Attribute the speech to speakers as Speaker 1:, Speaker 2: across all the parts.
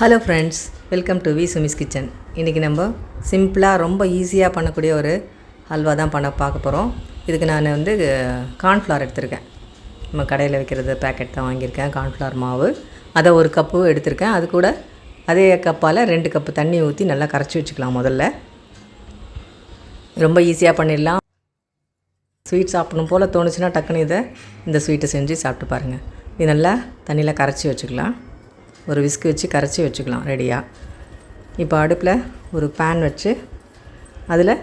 Speaker 1: Hello friends welcome to V Sumi's kitchen இன்றைக்கி நம்ம சிம்பிளாக ரொம்ப ஈஸியாக பண்ணக்கூடிய ஒரு ஹல்வா தான் பண்ண பார்க்க போகிறோம் இதுக்கு நான் வந்து கார்ன்ஃப்ளவர் எடுத்திருக்கேன். நம்ம கடையில் வைக்கிறது பேக்கெட் தான் வாங்கியிருக்கேன் கார்ன்ஃப்ளவர் மாவு. அதை ஒரு கப்பு எடுத்திருக்கேன். அது கூட அதே கப்பால் ரெண்டு கப்பு தண்ணி ஊற்றி நல்லா கரைச்சி வச்சுக்கலாம் முதல்ல. ரொம்ப ஈஸியாக பண்ணிடலாம். ஸ்வீட் சாப்பிடணும் போல் தோணுச்சுன்னா டக்குன்னு இதை இந்த ஸ்வீட்டை செஞ்சு சாப்பிட்டு பாருங்கள் இது நல்லா தண்ணியில் கரைச்சி வச்சுக்கலாம். ஒரு விஸ்க் வச்சு கரைச்சி வச்சுக்கலாம் ரெடியாக இப்போ அடுப்பில் ஒரு பேன் வச்சு அதில்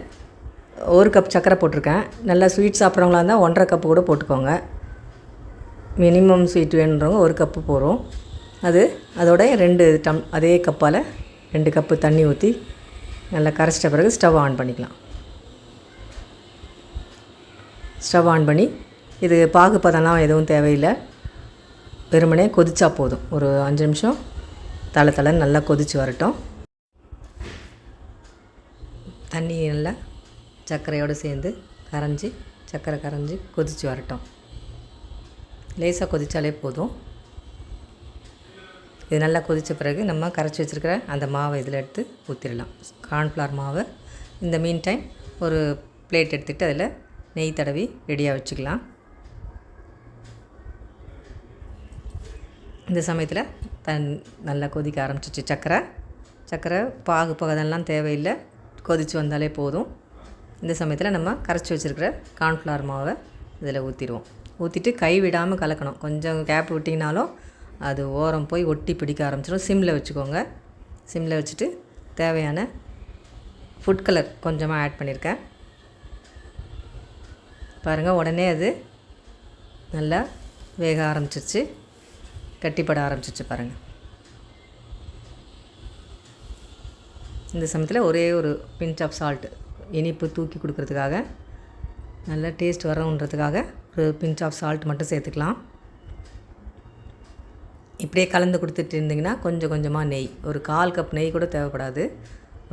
Speaker 1: ஒரு கப் சர்க்கரை போட்டிருக்கேன். நல்லா ஸ்வீட் சாப்பிட்றவங்களா இருந்தால் ஒன்றரை கப்பு கூட போட்டுக்கோங்க. மினிமம் ஸ்வீட் வேணுன்றவங்க ஒரு கப்பு போகிறோம் அது அதோட ரெண்டு டம் அதே கப்பால் ரெண்டு கப்பு தண்ணி ஊற்றி நல்லா கரைச்சிட்ட பிறகு ஸ்டவ் ஆன் பண்ணிக்கலாம். ஸ்டவ் ஆன் பண்ணி இது பாகு பதம்லாம் எதுவும் தேவையில்லை. வெறுமனே கொதிச்சா போதும். ஒரு அஞ்சு நிமிஷம் தலை தலை நல்லா கொதித்து வரட்டும். தண்ணி நல்லா சர்க்கரையோடு சேர்ந்து கரைஞ்சி சர்க்கரை கரைஞ்சி கொதித்து வரட்டும். லேசாக கொதித்தாலே போதும். இது நல்லா கொதித்த பிறகு நம்ம கரைச்சி வச்சுருக்கிற அந்த மாவை இதில் எடுத்து ஊற்றிடலாம் கார்ன்ஃப்ளவர் மாவை இந்த மீன் டைம் ஒரு பிளேட் எடுத்துகிட்டு அதில் நெய் தடவி ரெடியாக வச்சுக்கலாம். இந்த சமயத்தில் தன் நல்லா கொதிக்க ஆரம்பிச்சிச்சு. சக்கரை சக்கரை பாகு பகதெல்லாம் தேவையில்லை. கொதித்து வந்தாலே போதும். இந்த சமயத்தில் நம்ம கரைச்சி வச்சுருக்கிற கார்ன்ஃப்ளவர் மாவை இதில் ஊற்றிடுவோம் ஊற்றிட்டு கை விடாமல் கலக்கணும். கொஞ்சம் கேப் விட்டிங்கனாலும் அது ஓரம் போய் ஒட்டி பிடிக்க ஆரம்பிச்சிடும் சிம்மில் வச்சுக்கோங்க. சிம்மில் வச்சுட்டு தேவையான ஃபுட் கலர் கொஞ்சமாக ஆட் பண்ணியிருக்கேன் பாருங்கள் உடனே அது நல்லா வேக ஆரம்பிச்சிருச்சு. கட்டிப்பட ஆரம்பிச்சிச்சு பாருங்கள் இந்த சமயத்தில் ஒரே ஒரு பிஞ்ச் ஆஃப் சால்ட் இனிப்பு தூக்கி கொடுக்கறதுக்காக நல்ல டேஸ்ட் வரணுன்றதுக்காக ஒரு பிஞ்ச் ஆஃப் சால்ட் மட்டும் சேர்த்துக்கலாம். இப்படியே கலந்து கொடுத்துட்டு இருந்திங்கன்னா கொஞ்சம் கொஞ்சமாக நெய் ஒரு கால் கப் நெய் கூட தேவைப்படாது.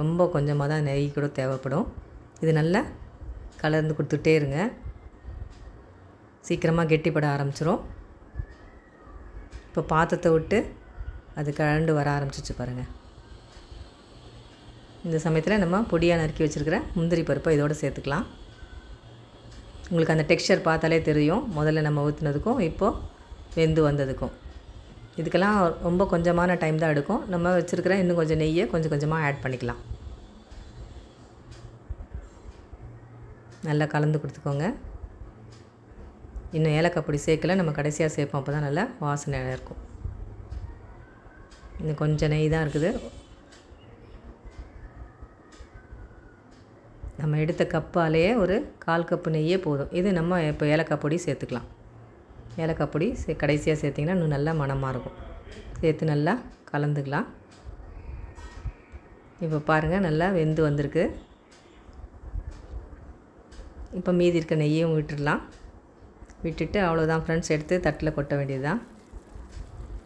Speaker 1: ரொம்ப கொஞ்சமாக தான் நெய் கூட தேவைப்படும். இது நல்லா கலந்து கொடுத்துட்டே இருங்க. சீக்கிரமாக கெட்டிப்பட ஆரம்பிச்சிரும். இப்போ பாத்திரத்தை விட்டு அது கழண்டு வர ஆரம்பிச்சிச்சு பாருங்கள் இந்த சமயத்தில் நம்ம பொடியாக நறுக்கி வச்சுருக்கிற முந்திரி பருப்பை இதோடு சேர்த்துக்கலாம். உங்களுக்கு அந்த டெக்ஸ்சர் பார்த்தாலே தெரியும். முதல்ல நம்ம ஊற்றுனதுக்கும் இப்போது வெந்து வந்ததுக்கும். இதுக்கெல்லாம் ரொம்ப கொஞ்சமான டைம் தான் எடுக்கும். நம்ம வச்சுருக்கிற இன்னும் கொஞ்சம் நெய்யை கொஞ்சம் கொஞ்சமாக ஆட் பண்ணிக்கலாம். நல்லா கலந்து கொடுத்துக்கோங்க. இன்னும் ஏலக்காய் பொடி சேர்க்கல நம்ம கடைசியாக சேர்ப்போம். அப்போ தான் நல்லா வாசனையாக இருக்கும். இன்னும் கொஞ்சம் நெய் தான் இருக்குது. நம்ம எடுத்த கப்பாலேயே ஒரு கால் கப்பு நெய்யே போதும். இது நம்ம இப்போ ஏலக்காய் பொடி சேர்த்துக்கலாம். ஏலக்காய் பொடி சே கடைசியாக சேர்த்திங்கன்னா இன்னும் நல்லா மணமாக இருக்கும். சேர்த்து நல்லா கலந்துக்கலாம். இப்போ பாருங்கள் நல்லா வெந்து வந்திருக்கு. இப்போ மீதி இருக்க நெய்யும் விட்டுடலாம். விட்டுட்டு அவ்வளோதான் ஃப்ரெண்ட்ஸ் எடுத்து தட்டில் கொட்ட வேண்டியது தான்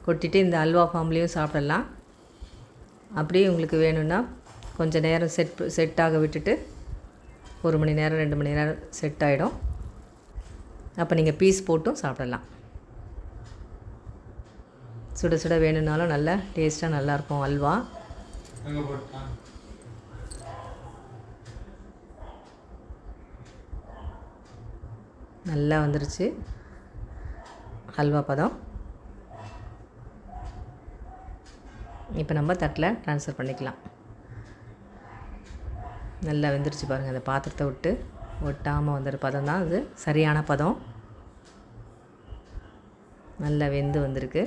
Speaker 1: கொட்டிட்டு இந்த அல்வா ஃபார்ம்லேயும் சாப்பிடலாம். அப்படியே உங்களுக்கு வேணும்னா கொஞ்சம் நேரம் செட் செட் ஆக விட்டுட்டு ஒரு மணி நேரம் ரெண்டு மணி நேரம் செட் ஆகிடும் அப்போ நீங்கள் பீஸ் போட்டும் சாப்பிடலாம். சுட சுட வேணும்னாலும் நல்லா டேஸ்ட்டாக நல்லாயிருக்கும் அல்வா. நல்லா வந்துருச்சு. ஹல்வா பதம். இப்போ நம்ம தட்டில் ட்ரான்ஸ்ஃபர் பண்ணிக்கலாம். நல்லா வெந்துருச்சு பாருங்கள் அந்த பாத்திரத்தை விட்டு. ஒட்டாமல் வந்துடுற பதம் தான் அது. சரியான பதம். நல்லா வெந்து வந்திருக்கு.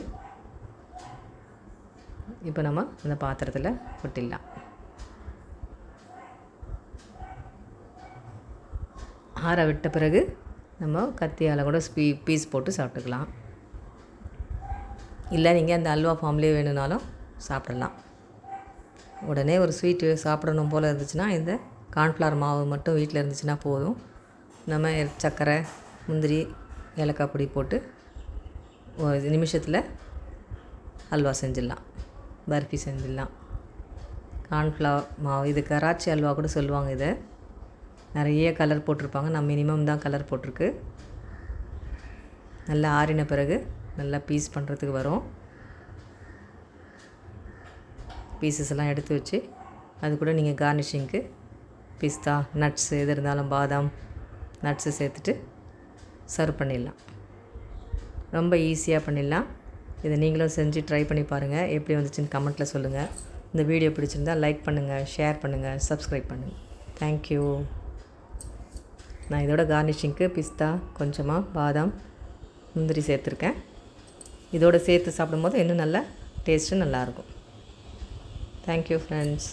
Speaker 1: இப்போ நம்ம அந்த பாத்திரத்தில் கொட்டிடலாம் ஆற விட்ட பிறகு நம்ம கத்தியால் கூட ஸ்பீ பீஸ் போட்டு சாப்பிட்டுக்கலாம். இல்லை நீங்கள் அந்த அல்வா ஃபார்ம்லேயே வேணும்னாலும் சாப்பிடலாம். உடனே ஒரு ஸ்வீட்டு சாப்பிடணும் போல் இருந்துச்சுன்னா இந்த கார்ன்ஃப்ளவர் மாவு மட்டும் வீட்டில் இருந்துச்சுன்னா போதும். நம்ம சர்க்கரை முந்திரி ஏலக்காய் பொடி போட்டு ஒரு நிமிஷத்தில் அல்வா செஞ்சிடலாம். பர்ஃபி செஞ்சிடலாம். கார்ன்ஃப்ளவர் மாவு இது கராச்சி அல்வா கூட சொல்லுவாங்க இதை. நிறைய கலர் போட்டிருப்பாங்க. நான் மினிமம் தான் கலர் போட்டிருக்கு. நல்லா ஆறின பிறகு நல்லா பீஸ் பண்ணுறதுக்கு வரும். பீசஸ் எல்லாம் எடுத்து வச்சு அது கூட நீங்கள் கார்னிஷிங்க்கு பிஸ்தா நட்ஸு எது இருந்தாலும் பாதாம் நட்ஸு சேர்த்துட்டு சர்வ் பண்ணிடலாம். ரொம்ப ஈஸியாக பண்ணிடலாம். இதை நீங்களும் செஞ்சு ட்ரை பண்ணி பாருங்கள் எப்படி வந்துச்சுன்னு கமெண்ட்டில் சொல்லுங்கள் இந்த வீடியோ பிடிச்சிருந்தா லைக் பண்ணுங்கள் ஷேர் பண்ணுங்கள் சப்ஸ்கிரைப் பண்ணுங்கள் தேங்க்யூ நான் இதோட கார்னிஷிங்க்கு பிஸ்தா கொஞ்சமாக பாதாம் முந்திரி சேர்த்துருக்கேன். இதோட சேர்த்து சாப்பிடும்போது இன்னும் நல்லா டேஸ்ட்டு நல்லாயிருக்கும் தேங்க்யூ ஃப்ரெண்ட்ஸ்